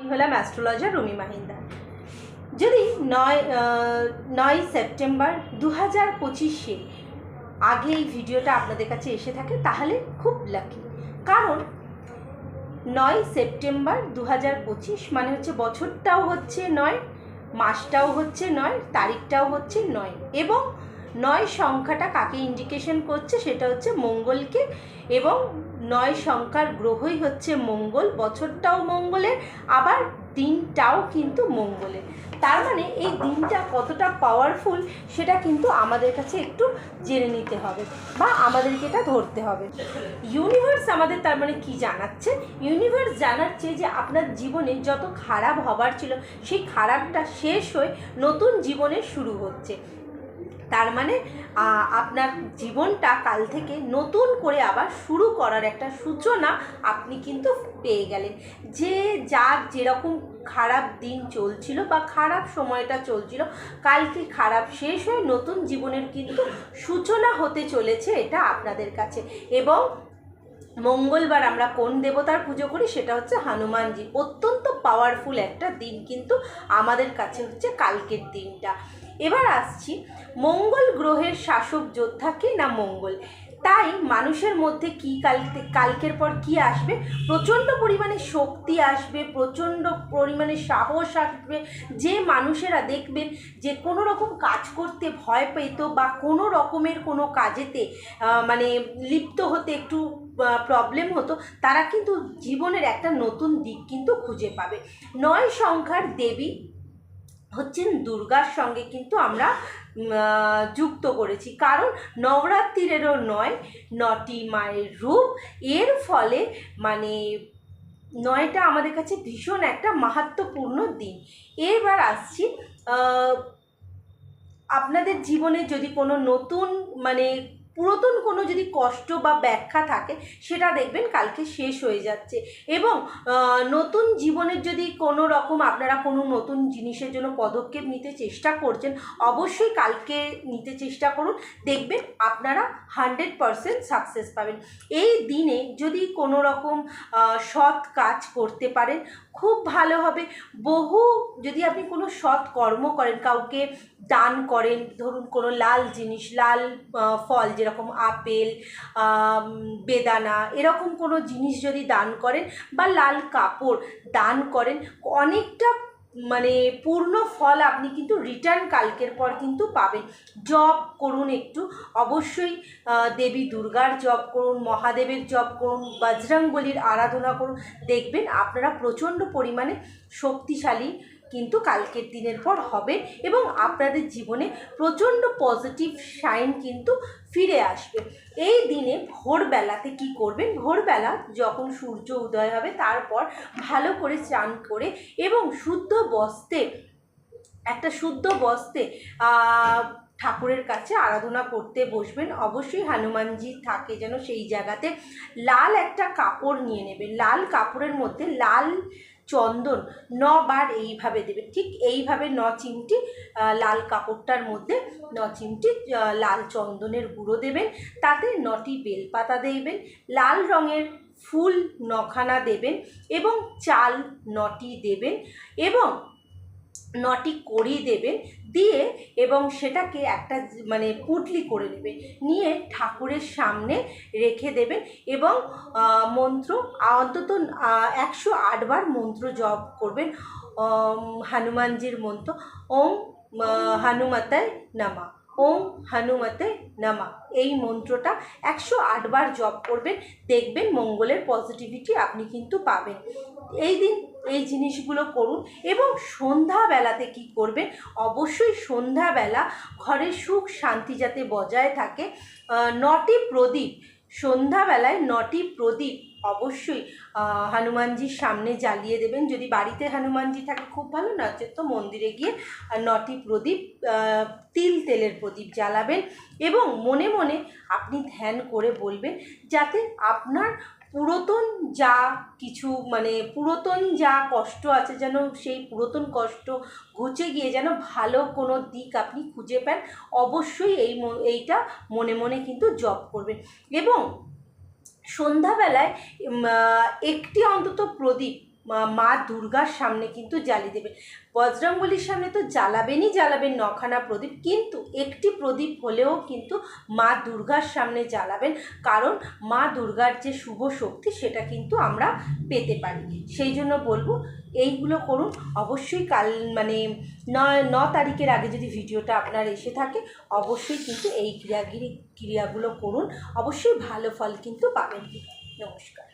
হলাম অ্যাস্ট্রোলজার রুমি মাহিন্দার। যদি নয় নয় সেপ্টেম্বর দু হাজার পঁচিশে আগে এই ভিডিওটা আপনাদের কাছে এসে থাকে, তাহলে খুব লাকি কারণ নয় সেপ্টেম্বর দু হাজার পঁচিশ মানে হচ্ছে বছরটাও হচ্ছে নয়, মাসটাও হচ্ছে নয়, তারিখটাও হচ্ছে নয়। এবং নয় সংখ্যাটা কাকে ইন্ডিকেশন করছে সেটা হচ্ছে মঙ্গলকে এবং নয় সংখ্যার গ্রহই হচ্ছে মঙ্গল, বছরটাও মঙ্গলের আবার দিনটাও কিন্তু মঙ্গলের তার মানে এই দিনটা কতটা পাওয়ারফুল সেটা কিন্তু আমাদের কাছে একটু জেনে নিতে হবে বা আমাদেরকে এটা ধরতে হবে। ইউনিভার্স আমাদের তার মানে কি জানাচ্ছে? ইউনিভার্স জানাচ্ছে যে আপনার জীবনে যত খারাপ হবার ছিল, সেই খারাপটা শেষ হয়ে নতুন জীবনের শুরু হচ্ছে। তার মানে আপনার জীবনটা কাল থেকে নতুন করে আবার শুরু করার একটা সূচনা আপনি কিন্তু পেয়ে গেলেন। যে যার যেরকম খারাপ দিন চলছিল বা খারাপ সময়টা চলছিল কালকে খারাপ শেষ হয়ে নতুন জীবনের কিন্তু সূচনা হতে চলেছে এটা আপনাদের কাছে। এবং মঙ্গলবার আমরা কোন দেবতার পুজো করি সেটা হচ্ছে হনুমানজি অত্যন্ত পাওয়ারফুল একটা দিন কিন্তু আমাদের কাছে হচ্ছে কালকের দিনটা। এবার আসছি মঙ্গল গ্রহের শাসক যোদ্ধা কে না মঙ্গল? তাই মানুষের মধ্যে কি কালকে, কালকের পর কি আসবে? প্রচণ্ড পরিমাণে শক্তি আসবে, প্রচণ্ড পরিমাণে সাহস আসবে, যে মানুষেরা দেখবেন যে কোনো রকম কাজ করতে ভয় পেত বা কোনো রকমের কোনো কাজেতে মানে লিপ্ত হতে একটু প্রবলেম হতো, তারা কিন্তু জীবনের একটা নতুন দিক কিন্তু খুঁজে পাবে। নয় সংখ্যার দেবী হচ্ছেন দুর্গার সঙ্গে কিন্তু আমরা যুক্ত করেছি। কারণ নবরাত্রিরও নয়, নটি মায়ের রূপ। এর ফলে মানে নয়টা আমাদের কাছে ভীষণ একটা মাহাত্মপূর্ণ দিন। এবার আসছি আপনাদের জীবনে যদি কোনো নতুন মানে পুরাতন কোনো যদি কষ্ট বা ব্যাখ্যা থাকে, সেটা দেখবেন কালকে শেষ হয়ে যাচ্ছে। এবং নতুন জীবনের যদি কোনো রকম আপনারা কোনো নতুন জিনিসের জন্য পদক্ষেপ নিতে চেষ্টা করছেন, অবশ্যই কালকে নিতে চেষ্টা করুন। দেখবেন আপনারা হান্ড্রেড পারসেন্ট সাকসেস পাবেন। এই দিনে যদি কোনো রকম সৎ কাজ করতে পারেন খুব ভালো হবে। বহু যদি আপনি কোনো সৎ কর্ম করেন, কাউকে দান করেন, ধরুন কোনো লাল জিনিস, লাল ফল যেরকম আপেল বেদানা, এরকম কোনো জিনিস যদি দান করেন বা লাল কাপড় দান করেন, অনেকটা মানে পূর্ণ ফল আপনি কিন্তু রিটার্ন কালকের পর কিন্তু পাবেন। জব করুন একটু। অবশ্যই দেবী দুর্গার জব করুন, মহাদেবের জব করুন বজরঙ্গলির আরাধনা করুন। দেখবেন আপনারা প্রচণ্ড পরিমাণে শক্তিশালী কিন্তু কালকের দিনের পর হবে এবং আপনাদের জীবনে প্রচণ্ড পজিটিভ সাইন কিন্তু ফিরে আসবে। এই দিনে ভোরবেলাতে কি করবেন? ভোরবেলা যখন সূর্য উদয় হবে তারপর ভালো করে চান করে এবং শুদ্ধ বস্ত্রে একটা শুদ্ধ বস্ত্রে আহ, ঠাকুরের কাছে আরাধনা করতে বসবেন। অবশ্যই হনুমানজি থাকে যেন সেই জায়গাতে। লাল একটা কাপড় নিয়ে নেবেন। লাল কাপড়ের মধ্যে লাল চন্দন, ন বার এইভাবে দেবে ঠিক এইভাবে ন চিমটি লাল কাপড়টার মধ্যে ন চিমটি লাল চন্দনের গুঁড়ো দেবেন। তাতে নটি বেলপাতা দেবেন। লাল রঙের ফুল নখানা দেবেন এবং চাল নটি দেবেন এবং নটি কড়ি দেবেন দিয়ে এবং সেটাকে একটা মানে পুটলি করে নেবেন নিয়ে ঠাকুরের সামনে রেখে দেবেন এবং মন্ত্র অন্তত একশো আটবার মন্ত্র জপ করবেন। হনুমানজির মন্ত্র, ওম হনুমতায় নামা, ওম হনুমতে নামা। এই মন্ত্রটা একশো আটবার জপ করবেন, দেখবেন মঙ্গলের পজিটিভিটি আপনি কিন্তু পাবেন। এই দিন এই জিনিসগুলো করুন এবং সন্ধ্যাবেলাতে কি করবেন অবশ্যই সন্ধ্যাবেলা ঘরের সুখ শান্তি যাতে বজায় থাকে। নটি প্রদীপ, সন্ধ্যাবেলায় নটি প্রদীপ অবশ্যই হনুমানজির সামনে জ্বালিয়ে দেবেন। যদি বাড়িতে হনুমানজি থাকে, খুব ভালো, নচেত তো মন্দিরে গিয়ে নটি প্রদীপ তিল তেলের প্রদীপ জ্বালাবেন এবং মনে মনে আপনি ধ্যান করে বলবেন যাতে আপনার পুরাতন যা কিছু মানে পুরাতন যা কষ্ট আছে যেন সেই পুরাতন কষ্ট ঘুচে গিয়ে যেন ভালো কোনো দিক আপনি খুঁজে পান, অবশ্যই এই এইটা মনে মনে কিন্তু জব করবেন। এবং সন্ধ্যাবেলায় একটি অন্তত প্রদীপ মা- দুর্গার সামনে কিন্তু জ্বালিয়ে দেবেন বজরংবলির সামনে তো জ্বালাবেনই জ্বালাবেন নখানা প্রদীপ, কিন্তু একটি প্রদীপ হলেও কিন্তু মা দুর্গার সামনে জ্বালাবেন, কারণ মা দুর্গার যে শুভ শক্তি সেটা কিন্তু আমরা পেতে পারি। সেই জন্য বলব, এইগুলো করুন। অবশ্যই কাল মানে নয় ন তারিখের আগে যদি ভিডিওটা আপনার এসে থাকে, অবশ্যই কিন্তু এই ক্রিয়াগিরি, ক্রিয়াগুলো করুন। অবশ্যই ভালো ফল কিন্তু পাবেন। নমস্কার।